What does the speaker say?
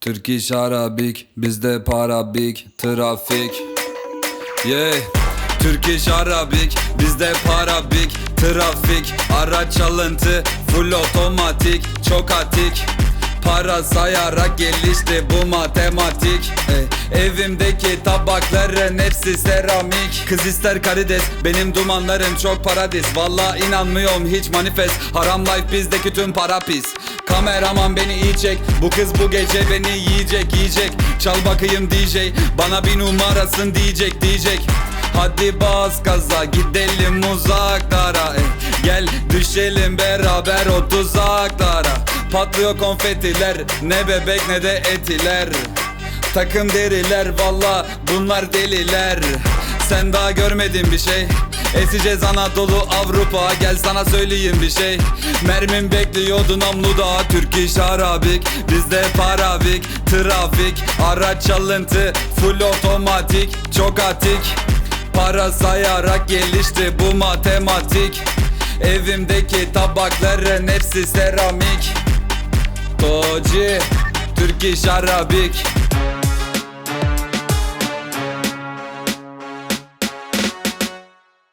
Türk iş Arabik bizde para big trafik. Yeah. Türk iş Arabik bizde para big trafik. Araç çalıntı full otomatik çok atik Para sayarak gelişti bu matematik. Ey, Evimdeki tabakların hepsi seramik. Kız ister karides benim dumanlarım çok paradis. Valla inanmıyorum hiç manifest. Haram life bizdeki tüm para pis. Kameraman beni iyi çek. Bu kız bu gece beni yiyecek yiyecek. Çal bakayım DJ Bana bir numarasın diyecek diyecek. Hadi bas gaza gidelim uzaklara. Ey. Gel düşelim beraber o tuzaklara Patlıyor konfetiler ne bebek ne de etiler. Takım deriler valla bunlar deliler. Sen daha görmedin bir şey. Eseceğiz Anadolu Avrupa Gel sana söyleyeyim bir şey. Mermim bekliyordu namluda Türk iş Arabik. Bizde paravik Trafik Araç çalıntı Full otomatik Çok atik. Para sayarak gelişti bu matematik. Evimdeki tabakların hepsi seramik Toci Türk iş Arabik